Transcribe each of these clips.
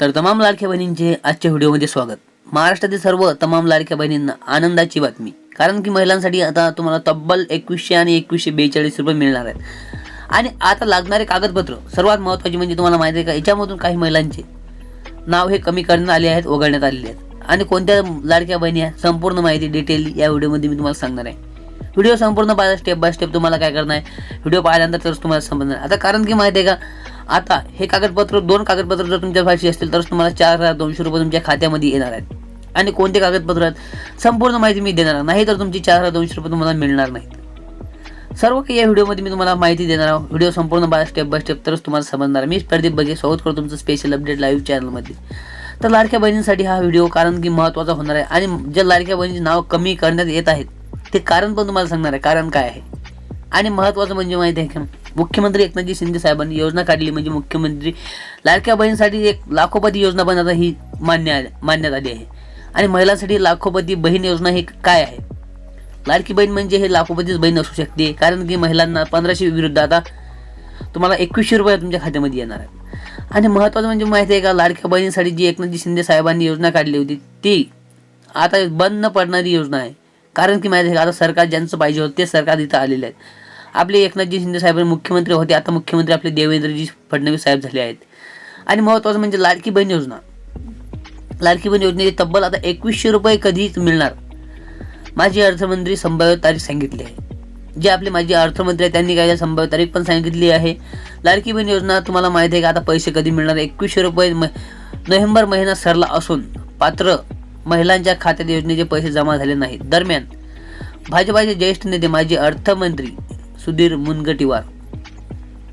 तर तमाम लाडक्या बहिणींचे आजच्या व्हिडिओमध्ये स्वागत. महाराष्ट्रातील सर्व तमाम लाडक्या बहिणींना आनंदाची बातमी. कारण की महिलांसाठी आता तुम्हाला तब्बल एकवीसशे आणि एकवीसशे बेचाळीस रुपये मिळणार आहेत. आणि आता लागणारे कागदपत्र सर्वात महत्त्वाचे म्हणजे तुम्हाला माहिती आहे का याच्यामधून काही महिलांचे नाव हे कमी करण्यात आले आहेत वगळण्यात आलेले आहेत. आणि कोणत्या लाडक्या बहिणी आहेत संपूर्ण माहिती डिटेल या व्हिडिओमध्ये मी तुम्हाला सांगणार आहे. व्हिडिओ संपूर्ण पाहिला स्टेप बाय स्टेप तुम्हाला काय करणार आहे. व्हिडिओ पाहिल्यानंतर तरच तुम्हाला समजणार आता कारण की माहिती आहे का आता हे कागदपत्र दोन कागदपत्र जर तुमच्या भाषी असतील तरच तुम्हाला चार हजार दोनशे रुपये तुमच्या खात्यामध्ये येणार आहेत. आणि कोणते कागदपत्र आहेत? संपूर्ण माहिती मी देणार नाही तर तुमची चार हजार दोनशे रुपये तुम्हाला मिळणार नाहीत. सर्व काही या व्हिडिओमध्ये मी तुम्हाला माहिती देणार आहोत. व्हिडिओ संपूर्ण बाय स्टेप बाय स्टेप तरच तुम्हाला समजणार. मी प्रदीप बघे स्वागत करतो तुमचं स्पेशल अपडेट लाईव्ह चॅनलमध्ये तर लाडक्या बहिणींसाठी हा व्हिडिओ कारण की महत्त्वाचा होणार आहे. आणि ज्या लाडक्या बहिणीचे नाव कमी करण्यात येत आहेत ते कारण पण तुम्हाला सांगणार आहे. कारण काय आहे? आणि महत्त्वाचं म्हणजे माहिती आहे का? मुख्यमंत्री एकनाथजी शिंदे साहेबांनी योजना काढली म्हणजे मुख्यमंत्री लाडक्या बहिणीसाठी एक लाखोपती योजना पण आता ही मान्य मानण्यात आली आहे. आणि महिलांसाठी लाखोपती बहीण योजना ही काय आहे? लाडकी बहीण म्हणजे हे लाखोपतीच बहीण असू शकते कारण की महिलांना पंधराशे विरुद्ध आता तुम्हाला एकवीसशे रुपये तुमच्या खात्यामध्ये येणार आहे आणि महत्त्वाचं म्हणजे माहिती आहे का लाडक्या बहिणीसाठी जी एकनाथजी शिंदे साहेबांनी योजना काढली होती ती आता बंद न पडणारी योजना आहे. कारण की माहिती आहे का आता सरकार ज्यांचं पाहिजे होतं ते सरकार इथं आलेले आहेत. आपले एकनाथजी शिंदे साहेब मुख्यमंत्री होते आता मुख्यमंत्री आपले देवेंद्रजी फडणवीस साहेब झाले आहेत. आणि महत्त्वाचं म्हणजे लाडकी बहीण योजना. लाडकी बहीण योजनेची तब्बल आता एकवीसशे रुपये कधीच मिळणार. माझी अर्थमंत्री संभाव्य तारीख सांगितली आहे. जे आपले माजी अर्थमंत्री आहेत त्यांनी काय संभाव्य तारीख पण सांगितली आहे. लाडकी बहीण योजना तुम्हाला माहिती आहे का आता पैसे कधी मिळणार? एकवीसशे रुपये म- नोव्हेंबर महिना सरला असून पात्र महिलांच्या खात्यात योजनेचे पैसे जमा झाले नाहीत. दरम्यान भाजपाचे ज्येष्ठ नेते माजी अर्थमंत्री सुधीर मुनगटीवार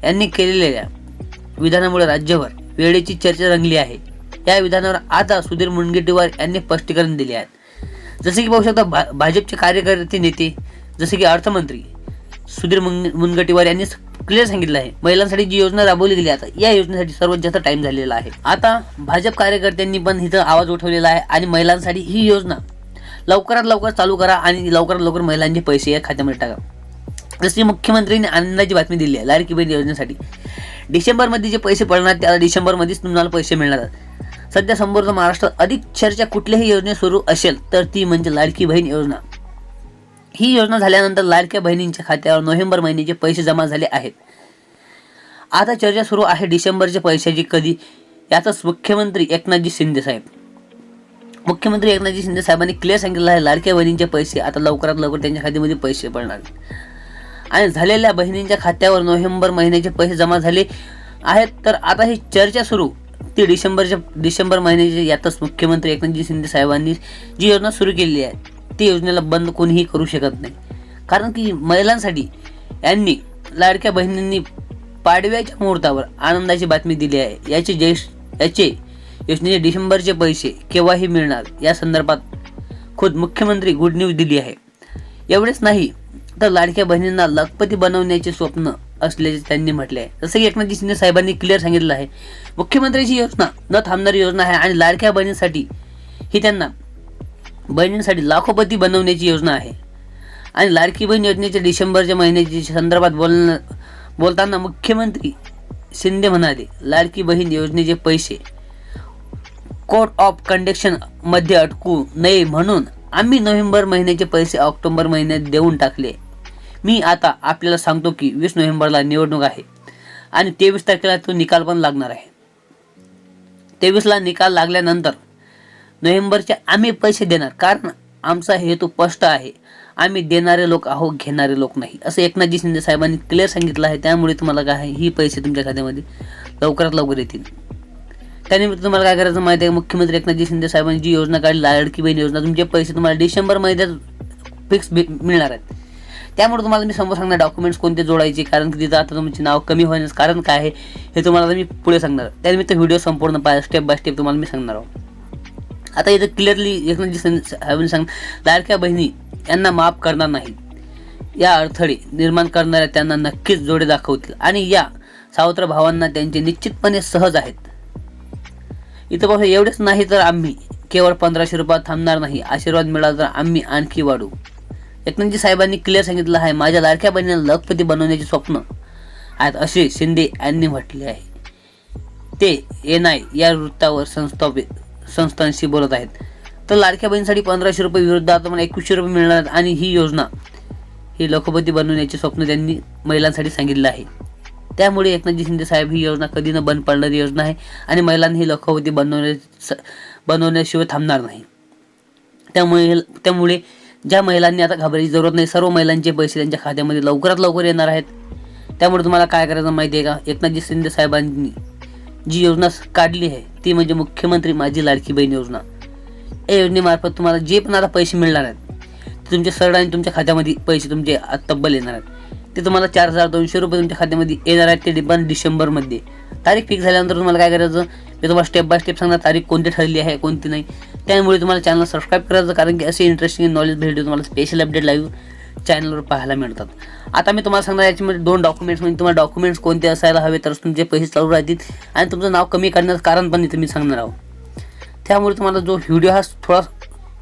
यांनी केलेल्या विधानामुळे राज्यभर वेळेची चर्चा रंगली आहे. या विधानावर आता सुधीर मुनगटीवार यांनी स्पष्टीकरण दिले आहे. जसे की पाहू शकता भा भाजपचे कार्यकर्ते नेते जसे की अर्थमंत्री सुधीर मुन मुनगटीवार यांनी क्लिअर सांगितलं आहे. महिलांसाठी जी योजना राबवली गेली आता या योजनेसाठी सर्वात जास्त टाइम झालेला आहे. आता भाजप कार्यकर्त्यांनी पण इथं आवाज उठवलेला आहे आणि महिलांसाठी ही योजना. लवकरात लवकर चालू करा आणि लवकरात लवकर महिलांचे पैसे या खात्यामध्ये टाका. जशी मुख्यमंत्र्यांनी आनंदाची बातमी दिली आहे लाडकी बहीण योजनेसाठी. डिसेंबरमध्ये जे पैसे पडणार ते आता डिसेंबरमध्येच तुम्हाला पैसे मिळणार. सध्या संपूर्ण महाराष्ट्रात अधिक चर्चा कुठल्याही योजने सुरू असेल तर ती म्हणजे लाडकी बहीण योजना. ही योजना झाल्यानंतर लाडक्या बहिणींच्या खात्यावर नोव्हेंबर महिन्याचे पैसे जमा झाले आहेत. आता चर्चा सुरू आहे डिसेंबरच्या पैशाची कधी? यातच मुख्यमंत्री एकनाथजी शिंदे साहेब. मुख्यमंत्री एकनाथजी शिंदे साहेबांनी क्लिअर सांगितलं आहे लाडक्या बहिणींचे पैसे आता लवकरात लवकर त्यांच्या खात्यामध्ये पैसे पडणार. आणि झालेल्या बहिणींच्या खात्यावर नोव्हेंबर महिन्याचे पैसे जमा झाले आहेत. तर आता ही चर्चा सुरू. ती डिसेंबरच्या डिसेंबर महिन्याची यातच मुख्यमंत्री एकनाथजी शिंदे साहेबांनी जी योजना सुरू केली आहे. ती योजनेला बंद कोणीही करू शकत नाही. कारण की महिलांसाठी यांनी लाडक्या बहिणींनी पाडव्याच्या मुहूर्तावर आनंदाची बातमी दिली आहे. याचे ज्येष्ठ याचे योजनेचे डिसेंबरचे पैसे केव्हाही मिळणार या संदर्भात खुद मुख्यमंत्री गुड न्यूज दिली आहे. एवढेच नाही तर लाडक्या बहिणींना लखपती बनवण्याचे स्वप्न असल्याचे त्यांनी म्हटले आहे. जसं की एकनाथजी शिंदे साहेबांनी क्लिअर सांगितलं आहे. मुख्यमंत्र्यांची योजना न थांबणारी योजना आहे आणि लाडक्या बहिणींसाठी ही त्यांना बहिणींसाठी लाखोपती बनवण्याची योजना आहे. आणि लाडकी बहीण योजनेच्या डिसेंबरच्या महिन्याच्या संदर्भात बोलणं बोलताना मुख्यमंत्री शिंदे म्हणाले लाडकी बहीण योजनेचे पैसे कोर्ट ऑफ कंडक्शनमध्ये अटकू नये म्हणून आम्ही नोव्हेंबर महिन्याचे पैसे ऑक्टोबर महिन्यात देऊन टाकले. मी आता आपल्याला सांगतो की वीस नोव्हेंबरला निवडणूक आहे आणि तेवीस तारखेला तो निकाल पण लागणार आहे. तेवीसला निकाल लागल्यानंतर नोव्हेंबरचे आम्ही पैसे देणार. कारण आमचा हेतू स्पष्ट आहे. आम्ही देणारे लोक आहो घेणारे लोक नाही. असं एकनाथजी शिंदे साहेबांनी क्लिअर सांगितलं आहे. त्यामुळे तुम्हाला काय आहे? ही पैसे तुमच्या खात्यामध्ये लवकरात लवकर येतील. त्यानिमित्त तुम्हाला काय करायचं माहिती आहे? मुख्यमंत्री एकनाथजी शिंदे साहेबांनी जी योजना काढली लाडकी बहीण योजना तुमचे पैसे तुम्हाला डिसेंबर महिन्यात फिक्स मिळणार आहेत. त्यामुळे तुम्हाला मी समोर सांगणार डॉक्युमेंट्स कोणते जोडायचे कारण की तिथं आता तुमचे नाव कमी होण्याचं कारण काय आहे हे तुम्हाला मी पुढे सांगणार. त्यानिमित्त व्हिडिओ संपूर्ण पाहिजे स्टेप बाय स्टेप तुम्हाला मी सांगणार आहोत. आता इथं क्लिअरली एकनाथजी शिंदे साहेबांनी सांग लाडक्या बहिणी यांना माफ करणार नाहीत. या अडथळे निर्माण करणाऱ्या त्यांना नक्कीच जोडे दाखवतील आणि या सावत्र भावांना त्यांचे निश्चितपणे सहज आहेत. इथं बघा एवढेच नाही तर आम्ही केवळ पंधराशे रुपयात थांबणार नाही आशीर्वाद मिळाला तर आम्ही आणखी वाढू. एकनाथजी म्हणजे साहेबांनी क्लिअर सांगितलं आहे माझ्या लाडक्या बहिणीला लखपती बनवण्याचे स्वप्न आहेत असे शिंदे यांनी म्हटले आहे. ते एन आय या वृत्तावर संस्थापित संस्थांशी बोलत आहेत. तर लाडक्या बहिणीसाठी पंधराशे रुपये विरुद्ध आता मला एकवीसशे रुपये मिळणार आहेत आणि ही योजना ही लखपती बनवण्याचे स्वप्न त्यांनी महिलांसाठी सांगितलं आहे. त्यामुळे एकनाथजी शिंदे साहेब ही योजना कधी न बंद पडणारी योजना आहे आणि महिलांनी ही लखपती बनवण्या बनवण्याशिवाय थांबणार नाही. त्यामुळे त्यामुळे ज्या महिलांनी आता घाबरायची जरूरत नाही सर्व महिलांचे पैसे त्यांच्या खात्यामध्ये लवकरात लवकर येणार आहेत. त्यामुळे तुम्हाला काय करायचं माहिती आहे का? एकनाथजी शिंदे साहेबांनी जी योजना काढली आहे ती म्हणजे मुख्यमंत्री माझी लाडकी बहीण योजना. या योजनेमार्फत तुम्हाला जे पण आता पैसे मिळणार आहेत ते तुमच्या सरळ आणि तुमच्या खात्यामध्ये पैसे तुमचे तब्बल येणार आहेत. ते तुम्हाला चार हजार दोनशे रुपये तुमच्या खात्यामध्ये येणार आहेत ते पण डिसेंबरमध्ये. तारीख फिक्स झाल्यानंतर तुम्हाला काय करायचं मी तुम्हाला स्टेप बाय स्टेप सांगणार तारीख कोणती ठरली आहे कोणती नाही. त्यामुळे तुम्हाला चॅनल सबस्क्राईब करायचं कारण की असे इंटरेस्टिंग नॉलेज भेटू तुम्हाला स्पेशल अपडेट लाईव्ह चॅनलवर पाहायला मिळतात. आता मी तुम्हाला सांगणार याच्यामध्ये दोन डॉक्युमेंट्स म्हणजे तुम्हाला डॉक्युमेंट्स कोणते असायला हवे तर तुमचे पैसे चालू राहतील आणि तुमचं नाव कमी करण्याचं कारण पण इथे मी सांगणार आहोत. त्यामुळे तुम्हाला जो व्हिडिओ हा थोडा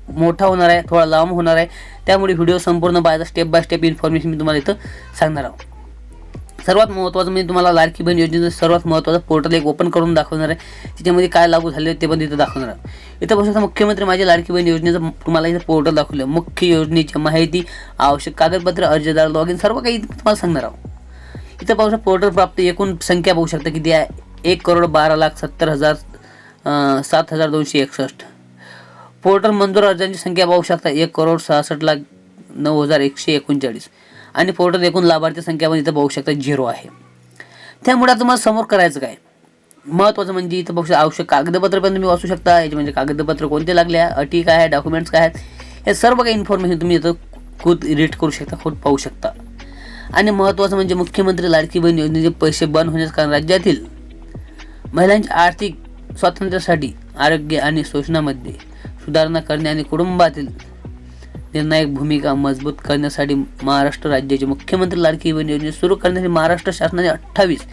मोठा होणार आहे थोडा लांब होणार आहे त्यामुळे व्हिडिओ संपूर्ण पाहायचा स्टेप बाय स्टेप इन्फॉर्मेशन मी तुम्हाला इथं सांगणार आहोत. सर्वात महत्त्वाचं म्हणजे तुम्हाला लाडकी बहीण योजनेचं सर्वात महत्त्वाचं पोर्टल एक ओपन करून दाखवणार आहे. त्याच्यामध्ये काय लागू झाले ते पण तिथं दाखवणार आहे. इथं बघू शकता मुख्यमंत्री माझ्या लाडकी बहीण योजनेचं तुम्हाला इथं पोर्टल दाखवलं मुख्य योजनेची माहिती आवश्यक कागदपत्र अर्जदार लॉग इन सर्व काही तुम्हाला सांगणार आहोत. इथं पाहू शकता पोर्टल प्राप्त एकूण संख्या पाहू शकता किती आहे. एक करोड बारा लाख सत्तर हजार सात हजार दोनशे एकसष्ट. पोर्टल मंजूर अर्जांची संख्या पाहू शकता एक करोड सहासष्ट लाख नऊ हजार एकशे एकोणचाळीस. आणि पोर्टल एकूण लाभार्थी संख्या पण इथं पाहू शकता झिरो आहे. त्यामुळे आता तुम्हाला समोर करायचं काय? महत्त्वाचं म्हणजे इथं बघू शकता आवश्यक कागदपत्र पण तुम्ही वाचू शकता याचे म्हणजे कागदपत्र कोणते लागले अटी काय आहे डॉक्युमेंट्स काय आहेत हे सर्व काही इन्फॉर्मेशन तुम्ही इथं खुद रीड करू शकता खुद पाहू शकता. आणि महत्त्वाचं म्हणजे मुख्यमंत्री लाडकी बहीण योजनेचे पैसे बंद होण्याचं कारण राज्यातील महिलांच्या आर्थिक स्वातंत्र्यासाठी आरोग्य आणि शोषणामध्ये सुधारणा करणे आणि कुटुंबातील निर्णायक भूमिका मजबूत करण्यासाठी महाराष्ट्र राज्याचे मुख्यमंत्री लाडकी बहीण योजना सुरू करण्यासाठी महाराष्ट्र शासनाने अठ्ठावीस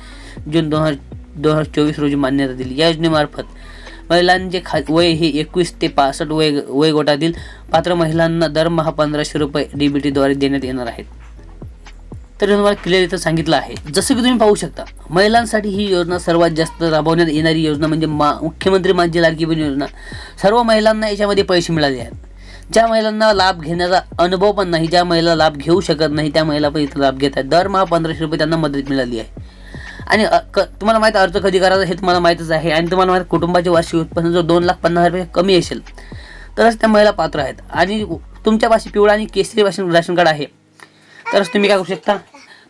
जून दोन हजार दोन हजार चोवीस रोजी मान्यता दिली. या योजनेमार्फत महिलांचे खा वय हे एकवीस ते पासष्ट वय वयगोटातील पात्र महिलांना दरमहा पंधराशे रुपये डीबीटीद्वारे देण्यात येणार आहेत. तर तुम्हाला क्लिअर इथं सांगितलं आहे जसं की तुम्ही पाहू शकता महिलांसाठी ही योजना सर्वात जास्त राबवण्यात येणारी योजना म्हणजे मा मुख्यमंत्री माझी लाडकी बहीण योजना. सर्व महिलांना याच्यामध्ये पैसे मिळाले आहेत. ज्या महिलांना लाभ घेण्याचा अनुभव पण नाही ज्या महिला लाभ घेऊ शकत नाही त्या महिला पण इथं लाभ घेत आहेत. दरमहा पंधराशे रुपये त्यांना मदत मिळाली आहे. आणि क तुम्हाला माहीत अर्ज कधी करायचा हे तुम्हाला माहीतच आहे. आणि तुम्हाला माहीत कुटुंबाचे वार्षिक उत्पन्न जर दोन लाख पन्नास रुपये कमी असेल तरच त्या महिला पात्र आहेत. आणि तुमच्या पाशी पिवळा आणि केसरी राशन राशन कार्ड आहे. तरच तुम्ही काय करू शकता?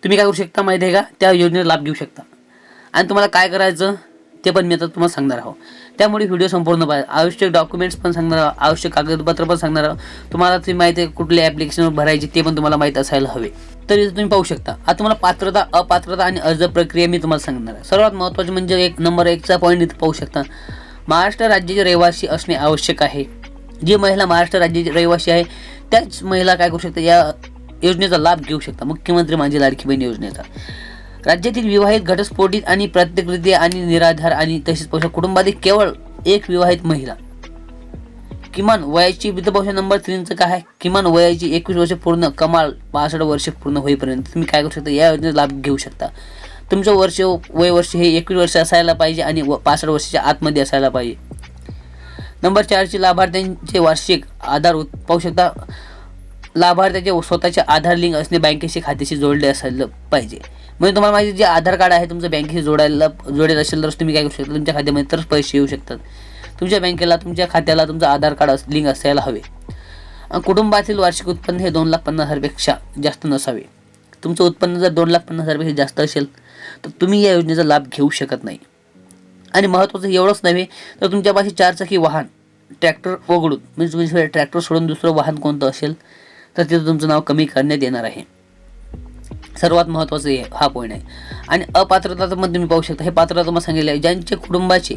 तुम्ही काय करू शकता माहिती आहे का? त्या योजनेचा लाभ घेऊ शकता. आणि तुम्हाला काय करायचं ते पण मी आता तुम्हाला सांगणार आहोत त्यामुळे व्हिडिओ संपूर्ण पाहिजे आवश्यक डॉक्युमेंट्स पण सांगणार आहोत आवश्यक कागदपत्र पण सांगणार. आहोत तुम्हाला ती माहिती आहे कुठल्या ॲप्लिकेशनवर भरायची ते पण तुम्हाला माहीत असायला हवे. तर इथं तुम्ही पाहू शकता. आता तुम्हाला पात्रता अपात्रता आणि अर्ज प्रक्रिया मी तुम्हाला सांगणार आहे. सर्वात महत्त्वाचे म्हणजे एक नंबर एकचा पॉईंट इथं पाहू शकता. महाराष्ट्र राज्याचे रहिवासी असणे आवश्यक आहे. जी महिला महाराष्ट्र राज्याची रहिवासी आहे त्याच महिला काय करू शकते? या योजनेचा लाभ घेऊ शकता. मुख्यमंत्री माझी लाडकी बहीण योजनेचा. राज्यातील विवाहित घटस्फोटित आणि प्रतिकृती आणि निराधार आणि तसेच पक्ष कुटुंबातील केवळ एक विवाहित महिला. किमान वयाची विधभाषा नंबर तीनचं काय आहे? किमान वयाची एकवीस वर्ष पूर्ण कमाल पासष्ट वर्ष पूर्ण होईपर्यंत तुम्ही काय करू शकता? या योजनेचा लाभ घेऊ शकता. तुमचं वर्ष वय वर्ष हे एकवीस वर्ष असायला पाहिजे आणि व पासष्ट वर्षाच्या आतमध्ये असायला पाहिजे. नंबर चारची लाभार्थ्यांचे वार्षिक आधार उत् पाहू शकता. लाभार्थ्याचे स्वतःचे आधार लिंक असणे बँकेशी खात्याशी जोडले असायला पाहिजे. म्हणजे तुम्हाला माहिती जे आधार कार्ड आहे तुमचं बँकेशी जोडायला जोडेल असेल तरच तुम्ही काय करू शकता? तुमच्या खात्यामध्ये तरच पैसे येऊ शकतात. तुमच्या बँकेला तुमच्या खात्याला तुमचं आधार कार्ड अस लिंक असायला हवे. कुटुंबातील वार्षिक उत्पन्न हे दोन लाख पन्नास हजारपेक्षा जास्त नसावे. तुमचं उत्पन्न जर दोन लाख पन्नास हजारपेक्षा जास्त असेल तर तुम्ही या योजनेचा लाभ घेऊ शकत नाही. आणि महत्त्वाचं एवढंच नव्हे तर तुमच्यापाशी चारचाकी वाहन ट्रॅक्टर वगळून म्हणजे तुम्ही ट्रॅक्टर सोडून दुसरं वाहन कोणतं असेल तर तिथं तुमचं नाव कमी करण्यात येणार आहे. सर्वात महत्त्वाचं हे हा पॉईंट आहे. आणि अपात्रतामध्ये तुम्ही पाहू शकता. हे पात्रता तुम्हाला सांगितले आहे ज्यांचे कुटुंबाचे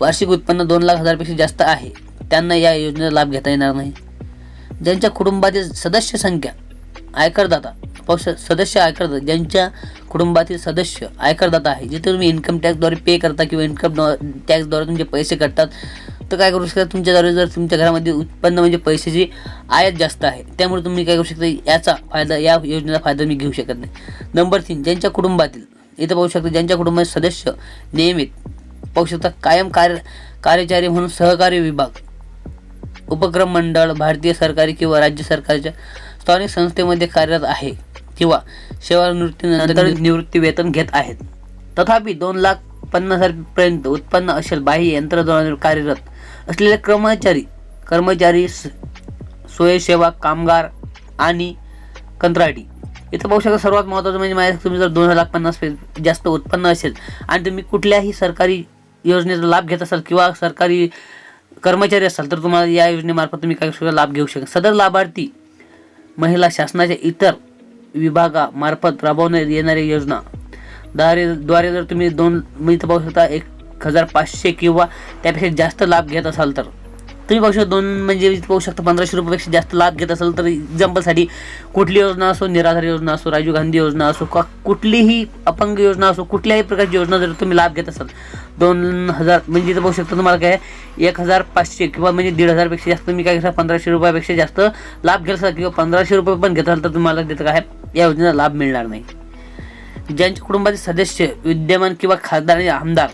वार्षिक उत्पन्न दोन लाख हजारपेक्षा जास्त आहे त्यांना या योजनेचा लाभ घेता येणार नाही. ज्यांच्या कुटुंबातील सदस्य संख्या आयकरदाता पाहू सदस्य आयकरदाता ज्यांच्या कुटुंबातील सदस्य आयकरदाता आहे जिथे तुम्ही इन्कम टॅक्सद्वारे पे करता किंवा इन्कम टॅक्सद्वारे तुमचे पैसे कटतात तर काय करू शकता तुमच्याद्वारे जर तुमच्या घरामध्ये उत्पन्न म्हणजे पैशाची आयात जास्त आहे त्यामुळे तुम्ही काय करू शकता याचा फायदा या योजनेचा फायदा मी घेऊ शकत नाही. नंबर तीन ज्यांच्या कुटुंबातील इथं पाहू शकता ज्यांच्या कुटुंबातील सदस्य नियमित पाहू शकता कायम कार्य कार्यचारी म्हणून सहकारी विभाग उपक्रम मंडळ भारतीय सरकारी किंवा राज्य सरकारच्या स्थानिक संस्थेमध्ये कार्यरत आहे किंवा सेवानिवृत्तीनंतर निवृत्ती वेतन घेत आहेत. तथापि दोन लाख पन्नास हजारपर्यंत उत्पन्न असेल बाह्य यंत्रद्वारे कार्यरत असलेले कर्मचारी कर्मचारी स- स्वयंसेवा कामगार आणि कंत्राटी. इथं पाहू शकता सर्वात महत्त्वाचं म्हणजे माझ्या तुम्ही जर दोन लाख पन्नास जास्त उत्पन्न असेल आणि तुम्ही कुठल्याही सरकारी योजनेचा लाभ घेत असाल किंवा सरकारी कर्मचारी असाल तर तुम्हाला या योजनेमार्फत तुम्ही काही सुद्धा लाभ घेऊ शकता. सदर लाभार्थी महिला शासनाच्या इतर विभागामार्फत राबवण्यात येणारी योजना. द्वारे द्वारे जर तुम्ही दोन मी इथं पाहू शकता एक एक हजार पाचशे किंवा त्यापेक्षा जास्त लाभ घेत असाल तर. तुम्ही पाहू शकता दोन म्हणजे पाहू शकता पंधराशे रुपयापेक्षा जास्त लाभ घेत असाल तर एक्झाम्पलसाठी कुठली योजना असो निराधार योजना असो राजीव गांधी योजना असो का कुठलीही अपंग योजना असो कुठल्याही प्रकारची योजना जर तुम्ही लाभ घेत असाल दोन हजार म्हणजे इथं पाहू शकता तुम्हाला काय एक हजार पाचशे किंवा म्हणजे दीड हजारपेक्षा जास्त तुम्ही काय घेता पंधराशे रुपयापेक्षा जास्त लाभ घेत असाल किंवा पंधराशे रुपये पण घेत असाल तर तुम्हाला तिथं काय या योजनेचा लाभ मिळणार नाही. ज्यांच्या कुटुंबातील सदस्य विद्यमान किंवा खासदार आणि आमदार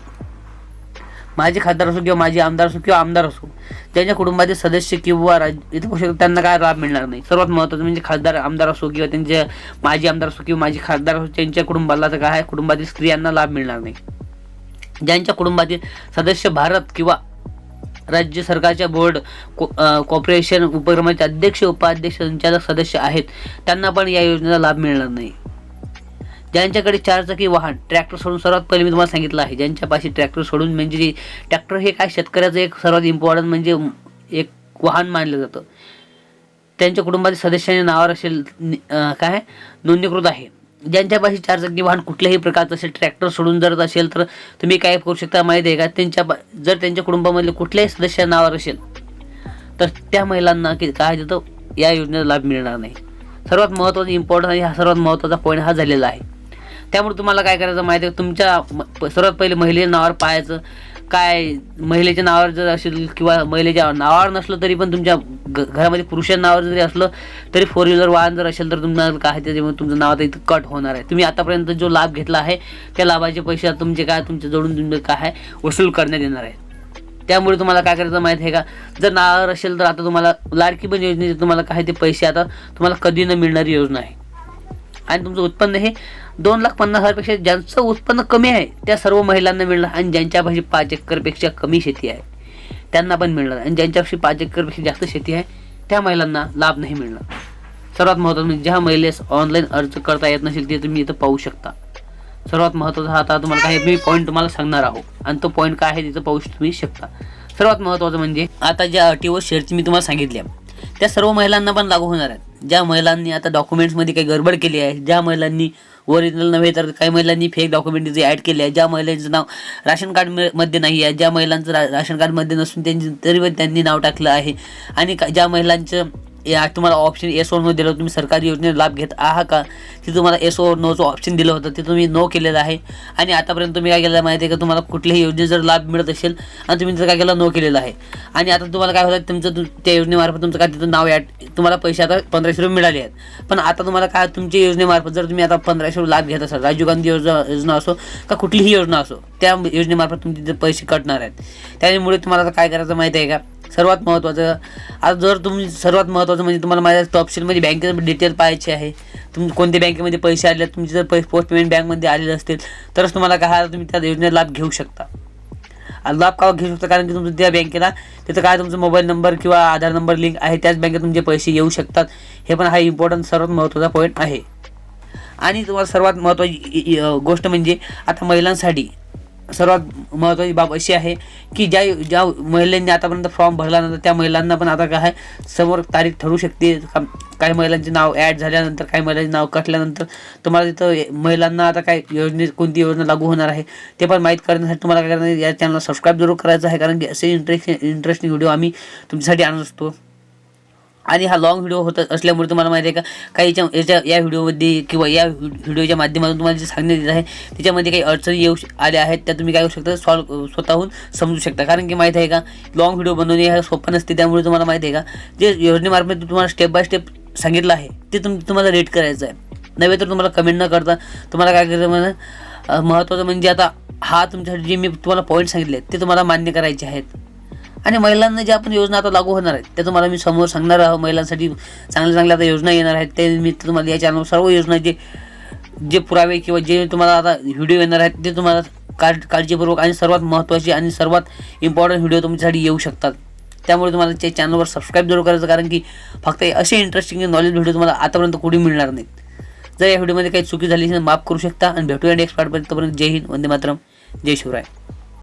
माझे खासदार असो किंवा माझे आमदार असो किंवा आमदार असो त्यांच्या कुटुंबातील सदस्य किंवा राज्य इथे पाहू त्यांना काय लाभ मिळणार नाही. सर्वात महत्त्वाचं म्हणजे खासदार आमदार असो किंवा त्यांचे माजी आमदार असो किंवा माझे खासदार असो त्यांच्या कुटुंबाला तर काय आहे, कुटुंबातील स्त्रियांना लाभ मिळणार नाही. ज्यांच्या कुटुंबातील सदस्य भारत किंवा राज्य सरकारच्या बोर्ड को- कॉर्पोरेशन उपक्रमाचे अध्यक्ष उपाध्यक्ष संचालक सदस्य आहेत त्यांना पण या योजनेचा लाभ मिळणार नाही. ज्यांच्याकडे चारचाकी वाहन ट्रॅक्टर सोडून सर्वात पहिले मी तुम्हाला सांगितलं आहे. ज्यांच्यापाशी ट्रॅक्टर सोडून म्हणजे ट्रॅक्टर हे काय शेतकऱ्याचं एक सर्वात इम्पॉर्टंट म्हणजे एक वाहन मानलं जातं. त्यांच्या कुटुंबातील सदस्यांच्या नावावर असेल काय? नोंदणीकृत आहे. ज्यांच्यापाशी चारचाकी वाहन कुठल्याही प्रकारचं असेल ट्रॅक्टर सोडून जर असेल तर तुम्ही काय करू शकता माहिती आहे का? त्यांच्या बा- जर त्यांच्या कुटुंबामधले कुठल्याही सदस्या नावावर असेल तर त्या महिलांना की काय देतं? या योजनेचा लाभ मिळणार नाही. सर्वात महत्त्वाचा इम्पॉर्टंट आणि हा सर्वात महत्त्वाचा पॉईंट हा झालेला आहे. त्यामुळे तुम्हाला काय करायचं माहिती आहे तुमच्या म- सर्वात पहिले महिलेच्या नावावर पाहायचं. काय महिलेच्या नावावर जर असेल किंवा महिलेच्या नावावर नसलं तरी पण तुमच्या घ- घरामध्ये पुरुषांच्या नावावर जरी असलं तरी फोर व्हीलर वाहन जर असेल तर तुम्हाला काय त्याच्यामुळे तुमचं नाव आता इथं कट होणार आहे. तुम्ही आतापर्यंत जो लाभ घेतला आहे त्या लाभाचे पैसे तुमचे काय तुमच्या जवळून तुमचे काय आहे वसूल करण्यात येणार आहे. त्यामुळे तुम्हाला काय करायचं माहिती आहे का? जर नावावर असेल तर आता तुम्हाला लाडकी पण योजनेचे तुम्हाला काय ते पैसे आता तुम्हाला कधी न मिळणारी योजना आहे. आणि तुमचं उत्पन्न हे दोन लाख पन्नास हजारपेक्षा ज्यांचं उत्पन्न कमी आहे त्या सर्व महिलांना मिळणार आणि ज्यांच्यापाशी पाच एकरपेक्षा कमी शेती आहे त्यांना पण मिळणार. आणि ज्यांच्यापाशी पाच एकरपेक्षा जास्त शेती आहे त्या महिलांना लाभ नाही मिळणार. सर्वात महत्त्वाचं म्हणजे ज्या महिलेस ऑनलाईन अर्ज करता येत नसेल ते तुम्ही इथं पाहू शकता. सर्वात महत्त्वाचा हा आता तुम्हाला काही मी पॉईंट तुम्हाला सांगणार आहोत आणि तो पॉईंट काय आहे तिथं पाहू तुम्ही शकता. सर्वात महत्त्वाचं म्हणजे आता ज्या अटी व शेअरची मी तुम्हाला सांगितल्या त्या सर्व महिलांना पण लागू होणार आहेत. ज्या महिलांनी आता डॉक्युमेंट्समध्ये काही गडबड केली आहे ज्या महिलांनी ओरिजिनल नव्हे तर काही महिलांनी फेक डॉक्युमेंट जे ॲड केले आहे ज्या महिलांचं नाव राशन कार्डमध्ये नाही आहे ज्या महिलांचं रा राशन कार्डमध्ये नसून त्यांची तरी पण त्यांनी नाव टाकलं आहे. आणि का- ज्या महिलांचं या तुम्हाला ऑप्शन एस ओ नो दिलं तुम्ही सरकारी योजनेचा लाभ घेत आहात का? ते तुम्हाला एस ओ नोचं ऑप्शन दिलं होतं ते तुम्ही नो केलेलं आहे. आणि आतापर्यंत तुम्ही काय केलं माहिती आहे का? तुम्हाला कुठल्याही योजनेचा जर लाभ मिळत असेल आणि तुम्ही जर काय केलं? नो केलेलं आहे. आणि आता तुम्हाला काय होतं तुमचं त्या योजनेमार्फत तुमचं काय तिथं नाव ॲड तुम्हाला पैसे आता पंधराशे रुपये मिळाले आहेत. पण आता तुम्हाला काय तुमच्या योजनेमार्फत जर तुम्ही आता पंधराशे रुपये लाभ घेत असाल राजीव गांधी योजना योजना असो का कुठलीही योजना असो त्या योजनेमार्फत तुमचे पैसे कटणार आहेत. त्यामुळे तुम्हाला आता काय करायचं माहिती आहे का? सर्वात महत्त्वाचं आज जर तुम्ही सर्वात महत्त्वाचं म्हणजे तुम्हाला माझ्या तपशीलमध्ये बँकेचं डिटेल पाहायचे आहे. तुम्ही कोणत्या बँकेमध्ये पैसे आले तुमचे जर पैसे पोस्ट पेमेंट बँकमध्ये आलेले असतील तरच तुम्हाला काय तुम्ही त्या योजनेचा लाभ घेऊ शकता. आणि लाभ का घेऊ शकता? कारण की तुमचं त्या बँकेला तिथं काय तुमचा मोबाईल नंबर किंवा आधार नंबर लिंक आहे त्याच बँकेत तुमचे पैसे येऊ शकतात. हे पण हा इम्पॉर्टंट सर्वात महत्त्वाचा पॉईंट आहे. आणि तुम्हाला सर्वात महत्त्वाची गोष्ट म्हणजे आता महिलांसाठी सर्वात महत्त्वाची बाब अशी आहे की ज्या ज्या महिलांनी आतापर्यंत फॉर्म भरला नव्हता त्या महिलांना पण आता काय समोर तारीख ठरू शकते. का- काही महिलांचे नाव ॲड झाल्यानंतर काही महिलांचे नाव कटल्यानंतर तुम्हाला तिथं महिलांना आता काय योजने कोणती योजना लागू होणार आहे ते पण माहीत करण्यासाठी तुम्हाला काय करणार या चॅनलला सबस्क्राईब जरूर करायचं आहे कारण की असे इंटरेस्ट इंटरेस्टिंग व्हिडिओ आम्ही तुमच्यासाठी आणत असतो. आणि हा लॉंग व्हिडिओ होत असल्यामुळे तुम्हाला माहिती आहे का काही याच्या याच्या या व्हिडिओमध्ये किंवा या व्हिडिओच्या माध्यमातून तुम्हाला जे सांगण्यात येत आहे त्याच्यामध्ये काही अडचणी येऊ श- आल्या आहेत त्या तुम्ही काय करू शकता सॉल्व स्वतःहून समजू शकता. कारण की माहिती आहे का लॉंग व्हिडिओ बनवणे हे सोपं नसते त्यामुळे तुम्हाला माहिती आहे का जे योजनेमार्फत तुम्हाला स्टेप बाय स्टेप सांगितलं आहे ते तुम तुम्हाला रेट करायचं आहे नव्हे तर तुम्हाला कमेंट न करता तुम्हाला काय करायचं म्हणजे महत्त्वाचं म्हणजे आता हा तुमच्यासाठी जे मी तुम्हाला पॉईंट सांगितले आहेत ते तुम्हाला मान्य करायचे आहेत. आणि महिलांना ज्या आपण योजना आता लागू होणार आहेत त्या तुम्हाला मी समोर सांगणार आहोत महिलांसाठी चांगल्या चांगल्या आता योजना येणार आहेत. ते मी तुम्हाला या चॅनलवर सर्व योजना जे जे पुरावे किंवा जे तुम्हाला आता व्हिडिओ येणार आहेत ते तुम्हाला काळ काळजीपूर्वक आणि सर्वात महत्त्वाचे आणि सर्वात इम्पॉर्टंट व्हिडिओ तुमच्यासाठी येऊ शकतात. त्यामुळे तुम्हाला त्या चॅनलवर सबस्क्राईब जरूर करायचं कारण की फक्त असे इंटरेस्टिंग नॉलेज व्हिडिओ तुम्हाला आतापर्यंत कुठे मिळणार नाहीत. जर या व्हिडिओमध्ये काही चुकी झाली तर माफ करू शकता आणि भेटूया नेक्स्ट पार्टपर्यंतपर्यंत जय हिंद वंदे मातरम जय शिवराय.